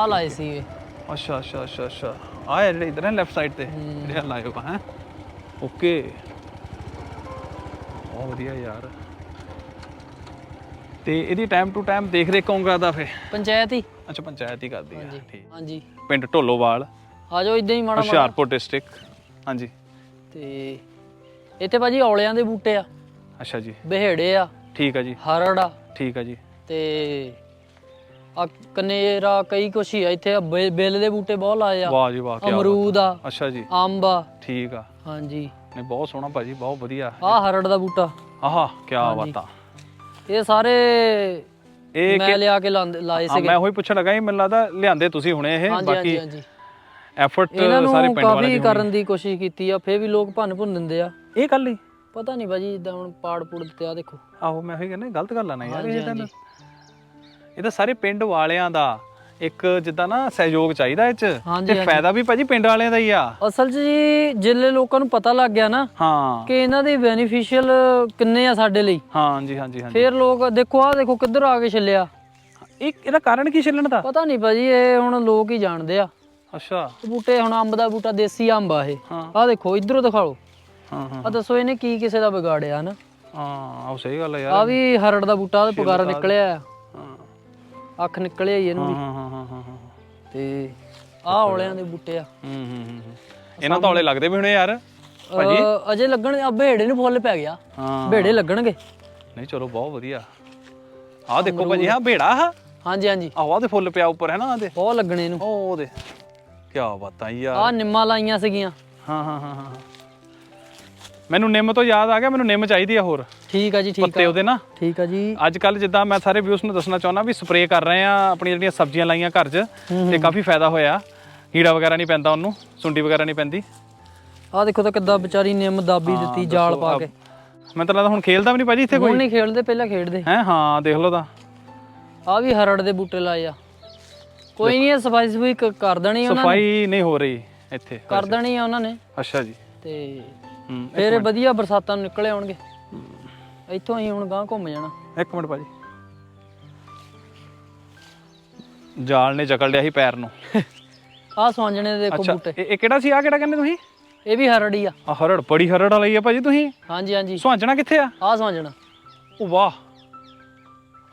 ਆ ਲਾਏ ਸੀਗੇ
ਅੱਛਾ ਅੱਛਾ ਅੱਛਾ ਅੱਛਾ। ਹੈ ਜਿਹੜੇ ਇਧਰ ਹੈ ਲੈਫਟ ਸਾਈਡ ਤੇ ਜਿਹੜੇ ਲਾਏ ਹੋ ਹੈ? ਓਕੇ ਬਹੁਤ ਵਧੀਆ ਯਾਰ। ਤੇ ਇਹਦੀ ਟਾਈਮ ਟੂ ਟਾਈਮ ਦੇਖ ਰੇਖ ਕੌਣ ਕਰਦਾ ਫੇ
ਪੰਚਾਇਤ ਹੀ।
ਅੱਛਾ ਪੰਚਾਇਤ ਹੀ ਕਰਦੀ ਹੈ ਠੀਕ।
ਹਾਂਜੀ।
ਪਿੰਡ ਢੋਲੋਵਾਲ
ਆ ਜਾਓ ਇਦਾਂ ਹੀ ਮਾੜਾ ਮਾੜਾ
ਹੁਸ਼ਿਆਰਪੁਰ ਡਿਸਟ੍ਰਿਕਟ ਹਾਂਜੀ।
ਤੇ ਇੱਥੇ ਭਾਜੀ ਔਲਿਆਂ ਦੇ ਬੂਟੇ ਆ।
ਅੱਛਾ ਜੀ।
ਬਿਹੇੜੇ ਆ।
ਠੀਕ ਆ ਜੀ।
ਹਰੜ ਆ।
ਠੀਕ ਆ ਜੀ।
ਤੇ ਆ ਕਨੇਰਾ ਕਈ ਕੁਛ ਹੀ ਆ ਇੱਥੇ। ਆ ਬੇ- ਬੇਲ ਦੇ ਬੂਟੇ ਬਹੁਤ ਲਾਏ ਆ।
ਵਾਹ ਜੀ ਵਾਹ ਕੀ
ਅਮਰੂਦ ਆ
ਅੱਛਾ ਜੀ।
ਅੰਬ ਆ।
ਠੀਕ ਆ।
ਹਾਂਜੀ।
ਨਹੀਂ ਬਹੁਤ ਸੋਹਣਾ ਭਾਜੀ ਬਹੁਤ ਵਧੀਆ।
ਆ ਹਰੜ ਦਾ ਬੂਟਾ।
ਆਹਾ ਕੀ ਬਾਤਾਂ
ਇਹ ਸਾਰੇ
ਇਹ
ਮੈਂ ਲਿਆ ਕੇ ਲਾਂਦੇ- ਲਾਏ
ਹਾਂ
ਸੀਗੇ।
ਮੈਂ ਉਹੀ ਪੁੱਛਣ ਲੱਗਾ ਸੀ ਮੈਨੂੰ ਲੱਗਦਾ ਲਿਆਂਦੇ ਤੁਸੀਂ ਹੁਣੇ ਇਹ
ਹਾਂਜੀ
ਬਾਕੀ
ਹਾਂਜੀ ਹਾਂਜੀ।
ਐਫਰਟ
ਇਹਨਾਂ
ਸਾਰੇ
ਨੂੰ
ਪਿੰਡ ਵਾਲੇ
ਕਾਫੀ ਕਰਨ ਦੀ ਕੋਸ਼ਿਸ਼ ਕੀਤੀ ਆ ਫੇਰ ਵੀ ਲੋਕ ਭੰਨ ਭੁੰਨ ਦਿੰਦੇ ਆ।
ਇਹ ਗੱਲ ਹੀ?
ਪਤਾ ਨਹੀਂ ਭਾਜੀ ਇਦਾਂ ਹੁਣ ਪਾੜ ਪੂੜ ਦਿੱਤੇ ਆ ਦੇਖੋ।
ਆਹੋ ਮੈਂ ਉਹੀ ਕਹਿੰਦਾ ਗਲਤ ਗੱਲ ਆ ਨਾ ਯਾਰ ਇਹ ਤਾਂ। ਇਹ ਤਾਂ ਸਾਰੇ ਪਿੰਡ ਵਾਲਿਆਂ ਦਾ ਇੱਕ ਜਿੱਦਾਂ ਨਾ ਸਹਿਯੋਗ ਚਾਹੀਦਾ ਇਹ ਚ।
ਹਾਂਜੀ,
ਤੇ
ਹਾਂਜੀ।
ਫਾਇਦਾ ਵੀ ਭਾਜੀ ਪਿੰਡ ਵਾਲਿਆਂ ਦਾ ਹੀ ਆ।
ਅਸਲ 'ਚ ਜੀ ਜਿੱਲੇ ਲੋਕਾਂ ਨੂੰ ਪਤਾ ਲੱਗ ਗਿਆ ਨਾ
ਹਾਂ।
ਕਿ ਇਹਨਾਂ ਦੇ ਬੈਨੀਫੀਸ਼ੀਅਲ ਕਿੰਨੇ ਆ ਸਾਡੇ ਲਈ।
ਹਾਂਜੀ ਹਾਂਜੀ ਹਾਂਜੀ।
ਫੇਰ ਲੋਕ ਦੇਖੋ ਆ ਦੇਖੋ ਕਿੱਧਰ ਆ ਕੇ ਛਿੱਲਿਆ।
ਇਹ ਇਹਦਾ ਕਾਰਨ ਕੀ ਚੱਲਣ ਦਾ?
ਪਤਾ ਨਹੀਂ ਭਾਜੀ ਇਹ ਹੁਣ ਲੋਕ ਹੀ ਜਾਣਦੇ ਆ।
ਅੱਛਾ।
ਇਹ ਬੂਟੇ ਹੁਣ ਅੰਬ ਦਾ ਬੂਟਾ ਦੇਸੀ ਅੰਬ ਆ ਇਹ।
ਹਾਂ।
ਆ ਦੇਖੋ ਇਧਰੋਂ ਦਿਖਾ ਲਓ
ਹਾਂ ਹਾਂ।
ਆ ਦੱਸੋ ਇਹਨੇ ਕੀ ਕਿਸੇ ਦਾ ਵਿਗਾੜਿਆ ਨਾ।
ਹਾਂ ਆਹ ਸਹੀ ਗੱਲ ਆ ਯਾਰ।
ਆ ਵੀ ਹਰੜ ਦਾ ਬੂਟਾ ਉਹਦੇ ਪਗਾਰਾ ਨਿਕਲਿਆ ਆ। ਅੱਖ ਨਿਕਲਿਆ ਹੀ ਇਹਨੂੰ ਵੀ।
ਹਾਂ ਹਾਂ ਹਾਂ ਹਾਂ ਹਾਂ
ਤੇ ਆ ਔਲਿਆਂ ਦੇ ਬੂਟੇ ਆ।
ਹੂੰ ਹੂੰ ਹੂੰ ਹੂੰ। ਇਹਨਾਂ ਤਾਂ ਔਲੇ ਲੱਗਦੇ ਵੀ ਹੁਣੇ ਯਾਰ
ਅਹ ਅਜੇ ਲੱਗਣ ਆ ਭੇੜੇ ਨੂੰ ਫੁੱਲ ਪੈ ਗਿਆ।
ਹਾਂ।
ਭੇੜੇ ਲੱਗਣਗੇ।
ਨਹੀਂ ਚਲੋ ਬਹੁਤ ਵਧੀਆ। ਆਹ ਦੇਖੋ ਭਾਜੀ ਹਾਂ ਭੇੜਾ ਆ
ਹਾਂਜੀ ਹਾਂਜੀ।
ਆਹ ਉਹਦੇ ਫੁੱਲ ਪਿਆ ਉੱਪਰ ਹੈ ਨਾ ਉਹਦੇ
ਬਹੁਤ ਲੱਗਣੇ ਇਹਨੂੰ।
ਉਹ ਉਹਦੇ ਕੀ ਬਾਤਾਂ ਯਾਰ।
ਆ ਨਿੰਮਾਂ ਲਾਈਆਂ ਸੀਗੀਆਂ।
ਹਾਂ ਹਾਂ ਹਾਂ ਹਾਂ। ਮੈਨੂੰ ਨਿੰਮ ਤੋਂ ਯਾਦ ਆ ਗਿਆ ਮੈਨੂੰ ਨਿੰਮ ਚਾਹੀਦੀ ਆ ਹੋਰ।
ਠੀਕ ਆ ਜੀ ਠੀਕ
ਪੱਤੇ
ਆ
ਉਹਦੇ ਨਾ।
ਠੀਕ ਆ ਜੀ।
ਅੱਜ ਕੱਲ ਜਿੱਦਾਂ ਮੈਂ ਸਾਰੇ ਵਿਊਸ ਨੂੰ ਦੱਸਣਾ ਚਾਹੁੰਦਾ ਵੀ ਸਪਰੇਅ ਕਰ ਰਹੇ ਆ ਆਪਣੀਆਂ ਜਿਹੜੀਆਂ ਸਬਜ਼ੀਆਂ ਲਾਈਆਂ ਘਰ 'ਚ ਤੇ ਕਾਫੀ ਫਾਇਦਾ ਹੋਇਆ। ਕੀੜਾ ਵਗੈਰਾ ਨਹੀਂ ਪੈਂਦਾ ਉਹਨੂੰ ਸੁੰਡੀ ਵਗੈਰਾ ਨਹੀਂ ਪੈਂਦੀ।
ਆ ਦੇਖੋ ਤਾਂ ਕਿੱਦਾਂ ਵਿਚਾਰੀ ਨਿੰਮ ਦਾਬੀ ਦਿੱਤੀ ਜਾਲ ਪਾ ਕੇ।
ਮੈਨੂੰ ਤਾਂ ਲੱਗਦਾ ਹੁਣ ਖੇਲਦਾ ਵੀ ਨਹੀਂ ਭਾਜੀ ਇੱਥੇ
ਹੁਣ
ਕੋਈ।
ਨਹੀਂ ਖੇਡਦੇ ਪਹਿਲਾਂ ਖੇਡਦੇ।
ਹੈ ਹਾਂ ਦੇਖ ਲਓ ਤਾਂ।
ਆ ਵੀ ਹਰੜ ਦੇ ਬੂਟੇ ਲਾਏ ਆ। ਕੋਈ ਨਹੀਂ ਇਹ ਸਫ਼ਾਈ ਸਫੂਈ ਕਰ ਦੇਣੀ ਉਹਨਾਂ ਨੇ।
ਸਫ਼ਾਈ ਨਹੀਂ ਹੋ ਰਹੀ ਇੱਥੇ
ਕਰ ਦੇਣੀ ਆ ਉਹਨਾਂ ਨੇ।
ਅੱਛਾ ਜੀ।
ਤੇ
ਹੂੰ
ਫੇਰ ਇਹ ਵਧੀਆ ਬਰਸਾਤਾਂ ਨੂੰ ਨਿਕਲੇ ਆਉਣਗੇ। ਇੱਥੋਂ ਅਸੀਂ ਹੁਣ ਗਾਂ ਘੁੰਮ ਜਾਣਾ।
ਇੱਕ ਮਿੰਟ ਭਾਜੀ। ਜਾਲ ਨੇ ਜਕੜ ਲਿਆ ਸੀ ਪੈਰ ਨੂੰ।
ਆ ਸਵਾਂਜਣੇ ਦੇ ਦੇਖੋ
ਅੱਛਾ
ਬੂਟੇ।
ਇਹ ਇਹ ਕਿਹੜਾ ਸੀ? ਆ ਕਿਹੜਾ ਕਹਿੰਦੇ ਤੁਸੀਂ?
ਇਹ ਵੀ ਹਰੜ ਆ।
ਆ ਹਰੜ ਬੜੀ ਹਰੜ ਵਾਲੀ ਆ ਭਾਜੀ ਤੁਸੀਂ।
ਹਾਂਜੀ ਹਾਂਜੀ।
ਸੁਹਾਂਜਣਾ ਕਿੱਥੇ ਆ?
ਆ ਸਵਾਂਜਣਾ
ਉਹ ਵਾਹ।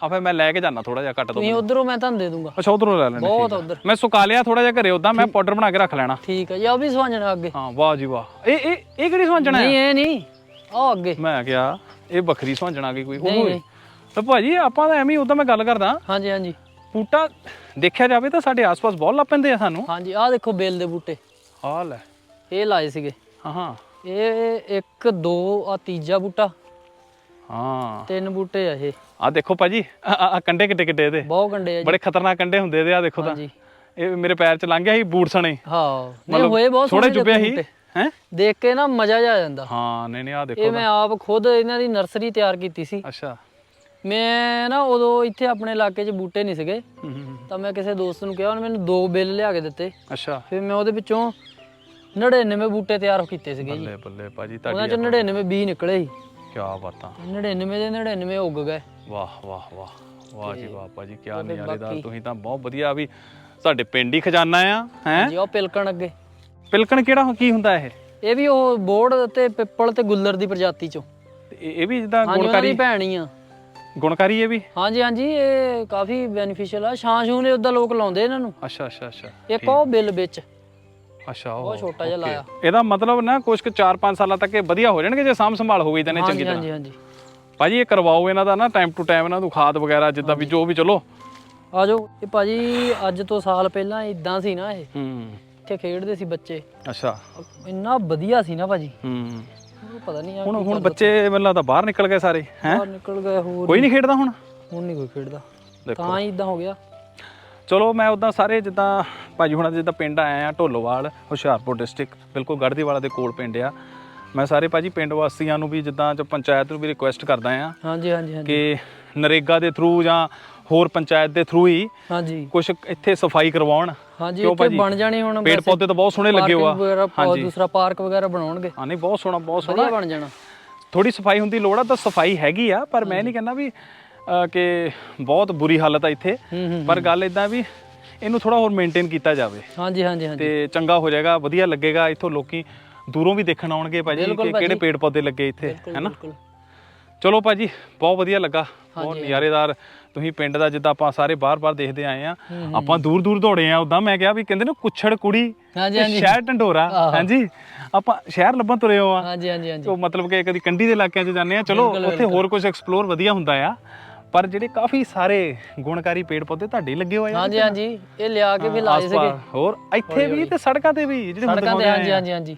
ਆ ਫੇ ਮੈਂ ਲੈ ਕੇ ਜਾਣਾ ਥੋੜਾ ਜਿਹਾ ਕੱਟ ਦੋ
ਤੁਸੀਂ ਉਧਰੋਂ ਮੈਂ ਤੁਹਾਨੂੰ ਦੇ ਦੂੰਗਾ।
ਅੱਛਾ ਉਧਰੋਂ ਲੈ ਲੈਣੇ
ਬਹੁਤ ਉਧਰ।
ਮੈਂ ਸੁਕਾ ਲਿਆ ਥੋੜਾ ਜਿਹਾ ਘਰੇ ਉਦਾਂ ਮੈਂ ਪਾਊਡਰ ਬਣਾ ਕੇ ਰੱਖ ਲੈਣਾ।
ਠੀਕ ਹੈ ਜੀ ਆ ਵੀ ਸਵਾਂਜਣਾ ਅੱਗੇ।
ਹਾਂ ਵਾਹ ਜੀ ਵਾਹ। ਇਹ ਇਹ ਇਹ ਕਿਹੜੀ ਸੁਹਾਂਜਣਾ
ਨਹੀਂ ਇਹ ਨਹੀਂ ਆ ਅੱਗੇ।
ਮੈਂ ਕਿਹਾ ਇਹ ਵੱਖਰੀ ਸੁਹਾਂਜਣਾ ਗਈ ਕੋਈ ਉਹ। ਤਾਂ ਭਾਜੀ ਆਪਾਂ ਤਾਂ ਐਵੇਂ ਉਦਾਂ ਮੈਂ ਗੱਲ ਕਰਦਾ।
ਹਾਂਜੀ ਹਾਂਜੀ।
ਬੂਟਾ ਦੇਖਿਆ ਜਾਵੇ ਤਾਂ ਸਾਡੇ ਆਸ-ਪਾਸ ਬਹੁਤ ਲੱਗ ਪੈਂਦੇ ਆ ਸਾਨੂੰ।
ਹਾਂਜੀ ਆ ਦੇਖੋ ਬੇਲ ਦੇ ਬੂਟੇ।
ਆ ਲੈ।
ਇਹ ਲਾਏ ਸੀਗੇ।
ਹਾਂ ਹਾਂ।
ਇਹ ਇੱਕ ਦੋ ਆ ਤੀਜਾ ਬੂਟਾ।
ਹਾਂ।
ਤਿੰਨ ਬੂਟੇ ਆ ਇਹ।
ਆ ਦੇਖੋ ਭਾਜੀ ਆ- ਕੰਡੇ ਕਿੱਡੇ ਕਿੱਡੇ ਇਹਦੇ।
ਬਹੁਤ ਕੰਡੇ ਆ ਜੀ।
ਬੜੇ ਖਤਰਨਾਕ ਕੰਡੇ ਹੁੰਦੇ ਇਹਦੇ ਆ ਦੇਖੋ ਤਾਂ। ਇਹ ਮੇਰੇ ਪੈਰ 'ਚ ਲੰਘ ਗਿਆ ਸੀ ਬੂਟ ਸਣੇ।
ਹਾਂ। ਨਹੀਂ ਹੋਏ ਬਹੁਤ
ਥੋੜੇ ਚੁੱਪਿਆ ਸੀ। ਹੈ?
ਦੇਖ ਕੇ ਨਾ ਮਜ਼ਾ ਆ ਜਾਂਦਾ।
ਹਾਂ ਨਹੀਂ ਨਹੀਂ ਆ ਦੇਖੋ
ਇਹ ਮੈਂ ਆਪ ਖੁਦ ਇਹਨਾਂ ਦੀ ਨਰਸਰੀ ਤਿਆਰ ਕੀਤੀ ਸੀ।
ਅੱਛਾ।
ਮੈਂ ਨਾ ਉਦੋਂ ਇੱਥੇ ਆਪਣੇ ਇਲਾਕੇ 'ਚ ਬੂਟੇ ਨਹੀਂ ਸੀਗੇ। ਤਾਂ ਮੈਂ ਕਿਸੇ ਦੋਸਤ ਨੂੰ ਕਿਹਾ ਉਹਨੇ ਮੈਨੂੰ ਦੋ ਬਿੱਲ ਲਿਆ ਕੇ ਦਿੱਤੇ।
ਅੱਛਾ।
ਫਿਰ ਮੈਂ ਉਹਦੇ ਵਿੱਚੋਂ 99 ਬੂਟੇ ਤਿਆਰ ਕੀਤੇ ਸੀਗੇ ਜੀ।
ਬੱਲੇ ਬੱਲੇ ਭਾਜੀ
ਉਹਨਾਂ
ਤੁਹਾਡੀ
'ਚ 99 ਬੀ ਨਿਕਲੇ ਸੀ।
ਕੀ ਬਾਤਾਂ।
99 ਦੇ 99 ਉੱਗ ਗਏ।
ਵਾਹ ਵਾਹ ਵਾਹ। ਵਾਹ ਜੀ ਵਾਹ ਭਾਜੀ ਕੀ ਨਿਆਰੇਦਾਰ ਤੁਸੀਂ ਤਾਂ ਬਹੁਤ ਵਧੀਆ ਵੀ ਸਾਡੇ ਪਿੰਡ ਹੀ ਖਜ਼ਾਨਾ ਆ ਹੈ?
ਜੀ ਉਹ ਪਿਲਕਣ ਅੱਗੇ।
ਪਿਲਕਣ ਕਿਹੜਾ ਕੀ ਹੁੰਦਾ ਇਹ?
ਇਹ ਵੀ ਉਹ ਬੋੜ ਤੇ ਪਿੱਪਲ ਤੇ ਗੁੱਲਰ ਦੀ ਪ੍ਰਜਾਤੀ ਚੋਂ।
ਇਹ ਵੀ ਜਿੱਦਾਂ ਗੁਣਕਾਰੀ
ਭੈਣ ਆ।
ਗੁਣਕਾਰੀ ਇਹ ਵੀ?
ਹਾਂਜੀ ਹਾਂਜੀ ਇਹ ਕਾਫੀ ਬੈਨੀਫੀਸ਼ੀਅਲ ਆ। ਛਾਂ ਛੂੰ ਨੇ ਉਦਾਂ ਲੋਕ ਲਾਉਂਦੇ ਇਹਨਾਂ ਨੂੰ।
ਅੱਛਾ ਅੱਛਾ ਅੱਛਾ।
ਇੱਕ ਉਹ ਬਿੱਲ ਵਿੱਚ।
ਅੱਛਾ ਉਹ
ਬਹੁਤ ਛੋਟਾ ਜਿਹਾ ਲਾਇਆ।
ਇਹਦਾ ਮਤਲਬ ਨਾ ਕੁਝ ਕੁ 4-5 ਸਾਲਾਂ ਤੱਕ ਇਹ ਵਧੀਆ ਹੋ ਜਾਣਗੇ ਜੇ ਸਾਂਭ ਸੰਭਾਲ ਹੋਵੇ ਤਾਂ ਨੇ ਚੰਗੀ ਤਰ੍ਹਾਂ।
ਹਾਂਜੀ ਹਾਂਜੀ।
ਭਾਜੀ ਇਹ ਕਰਵਾਓ ਇਹਨਾਂ ਦਾ ਨਾ ਟਾਈਮ ਟੂ ਟਾਈਮ ਇਹਨਾਂ ਨੂੰ ਖਾਦ ਵਗੈਰਾ ਜਿੱਦਾਂ ਵੀ ਜੋ ਵੀ ਚਲੋ।
ਆ ਜਾਓ। ਇਹ ਭਾਜੀ ਅੱਜ ਤੋਂ ਸਾਲ ਪਹਿਲਾਂ ਇਦਾਂ ਸੀ ਨਾ ਇਹ।
ਹੂੰ।
ਇੱਥੇ ਖੇਡਦੇ ਸੀ ਬੱਚੇ।
ਅੱਛਾ।
ਇੰਨਾ ਵਧੀਆ ਸੀ ਨਾ ਭਾਜੀ।
ਹੂੰ।
ਉਹ ਪਤਾ ਨਹੀਂ
ਹੁਣ ਹੁਣ ਬੱਚੇ ਮੈਨੂੰ ਲੱਗਦਾ ਬਾਹਰ ਨਿਕਲ ਗਏ ਸਾਰੇ ਹੈ?
ਬਾਹਰ ਨਿਕਲ ਗਏ ਹੋਰ
ਕੋਈ ਨਹੀਂ। ਖੇਡਦਾ ਹੁਣ?
ਹੁਣ ਨਹੀਂ ਕੋਈ ਖੇਡਦਾ। ਤਾਂ ਹੀ ਇਦਾਂ ਹੋ ਗਿਆ।
ਚਲੋ ਮੈਂ ਉਦਾਂ ਸਾਰੇ ਜਿੱਦਾਂ ਭਾਜੀ ਹੁਣਾਂ ਦੇ ਜਿੱਦਾਂ ਪਿੰਡ ਆਏ ਆ ਢੋਲੋਵਾਲ ਹੁਸ਼ਿਆਰਪੁਰ ਡਿਸਟ੍ਰਿਕਟ ਬਿਲਕੁਲ ਗੜਦੀਵਾਲਾ ਦੇ ਕੋਲ ਪਿੰਡ ਆ। ਮੈਂ ਸਾਰੇ ਭਾਜੀ ਪਿੰਡ ਵਾਸੀਆਂ ਨੂੰ ਵੀ ਜਿੱਦਾਂ ਜੋ ਪੰਚਾਇਤ ਨੂੰ ਵੀ ਰਿਕੁਐਸਟ ਕਰਦਾ ਆ
ਹਾਂਜੀ ਹਾਂਜੀ ਹਾਂਜੀ।
ਕਿ ਨਰੇਗਾ ਦੇ ਥਰੂ ਜਾਂ ਹੋਰ ਪੰਚਾਇਤ ਦੇ ਥਰੂ ਹੀ
ਹਾਂਜੀ।
ਕੁਝ ਇੱਥੇ ਸਫ਼ਾਈ ਕਰਵਾਉਣ।
ਹਾਂਜੀ ਇੱਥੇ? ਬਣ ਜਾਣੀ ਹੁਣ
ਪੇੜ ਪੌਦੇ ਤਾਂ ਬਹੁਤ ਸੋਹਣੇ ਲੱਗੇ ਹੋਆ।
ਪਾ- ਦੂਸਰਾ ਪਾਰਕ ਵਗੈਰਾ ਬਣਾਉਣਗੇ।
ਹਾਂ ਨਹੀਂ ਬਹੁਤ ਸੋਹਣਾ ਬਹੁਤ ਸੋਹਣਾ।
ਬਣ ਜਾਣਾ।
ਥੋੜੀ ਸਫ਼ਾਈ ਹੁੰਦੀ ਲੋੜ ਆ ਤਾਂ ਸਫ਼ਾਈ ਹੈਗੀ ਆ ਪਰ ਮੈਂ ਨਹੀਂ ਕਹਿੰਦਾ ਵੀ ਕਿ ਬਹੁਤ ਬੁਰੀ ਹਾਲਤ ਆ ਇੱਥੇ। ਪਰ ਗੱਲ ਇਦਾਂ ਵੀ ਇਹਨੂੰ ਥੋੜਾ ਹੋਰ ਮੇਨਟੇਨ ਕੀਤਾ ਜਾਵੇ।
ਹਾਂਜੀ ਹਾਂਜੀ ਹਾਂਜੀ।
ਤੇ ਚੰਗਾ ਹੋ ਜਾਏਗਾ ਵਧੀਆ ਲੱਗੇਗਾ। ਇੱਥੋਂ ਲੋਕੀ ਦੂਰੋਂ ਵੀ ਦੇਖਣ ਆਉਣਗੇ ਭਾਜੀ ਕਿ। ਕਿਹੜੇ ਪੇੜ ਪੌਦੇ ਲੱਗੇ ਇੱਥੇ ਹੈਨਾ? ਚਲੋ ਭਾਜੀ ਬਹੁਤ ਵਧੀਆ ਲੱਗਾ। ਬਹੁਤ ਨਜ਼ਾਰੇਦਾਰ ਤੁਸੀਂ ਪਿੰਡ ਦਾ ਜਿੱਦਾਂ ਆਪਾਂ ਸਾਰੇ ਬਾਰ-ਬਾਰ ਦੇਖਦੇ ਆਏ ਆ। ਆਪਾਂ ਦੂਰ ਦੂਰ ਦੌੜੇ ਆ ਉਦਾਂ ਮੈਂ ਕਿਹਾ ਵੀ ਕਹਿੰਦੇ ਨੇ ਕੁੱਛੜ ਕੁੜੀ
ਹਾਂਜੀ ਹਾਂਜੀ।
ਸ਼ਹਿਰ ਢੰਡੋਰਾ। ਹਾਂਜੀ। ਆਪਾਂ ਸ਼ਹਿਰ ਲੱਭਣ ਤੁਰੇ ਹੋ ਆ।
ਹਾਂਜੀ ਹਾਂਜੀ ਹਾਂਜੀ।
ਉਹ ਮਤਲਬ ਕਿ ਕਦੀ ਕੰਢੀ ਦੇ ਇਲਾਕਿਆਂ 'ਚ ਜਾਂਦੇ ਆ। ਚਲੋ ਉੱਥੇ ਹੋਰ ਕੁਝ ਐਕਸਪਲੋਰ ਵਧੀਆ ਹੁੰਦਾ ਆ। ਪਰ ਜਿਹੜੇ ਕਾਫੀ ਸਾਰੇ ਗੁਣਕਾਰੀ ਪੇੜ ਪੌਦੇ ਤੁਹਾਡੇ ਲੱਗੇ ਹੋਏ ਆ
ਹਾਂਜੀ ਹਾਂਜੀ ਇਹ ਲਿਆ ਕੇ ਵੀ ਲਾਏ ਸੀਗੇ।
ਹੋਰ ਇੱਥੇ ਵੀ ਤੇ ਸੜਕਾਂ ਤੇ ਵੀ ਜਿਹੜੇ
ਸੜਕਾਂ ਤੇ ਹਾਂਜੀ
ਆ।
ਹਾਂਜੀ ਹਾਂਜੀ।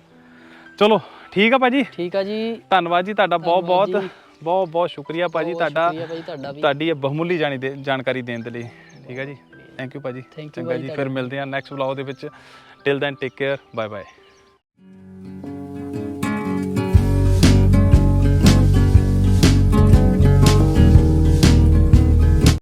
ਚਲੋ ਠੀਕ ਆ ਭਾਜੀ।
ਠੀਕ ਆ ਜੀ।
ਧੰਨਵਾਦ ਜੀ ਤੁਹਾਡਾ ਬਹੁਤ ਬਹੁਤ। ਬਹੁਤ ਬਹੁਤ ਸ਼ੁਕਰੀਆ ਭਾਜੀ ਤੁਹਾਡਾ।
ਤੁਹਾਡਾ
ਇਹ ਬਹੁਮੁੱਲੀ ਜਾਣੀ ਦੇ ਜਾਣਕਾਰੀ ਦੇਣ ਦੇ ਲਈ। ਠੀਕ ਹੈ ਜੀ। ਥੈਂਕ ਯੂ ਭਾਜੀ। ਚੰਗਾ ਜੀ ਫਿਰ ਮਿਲਦੇ ਹਾਂ ਨੈਕਸਟ ਵਲੌਗ ਦੇ ਵਿੱਚ। Till then take care bye bye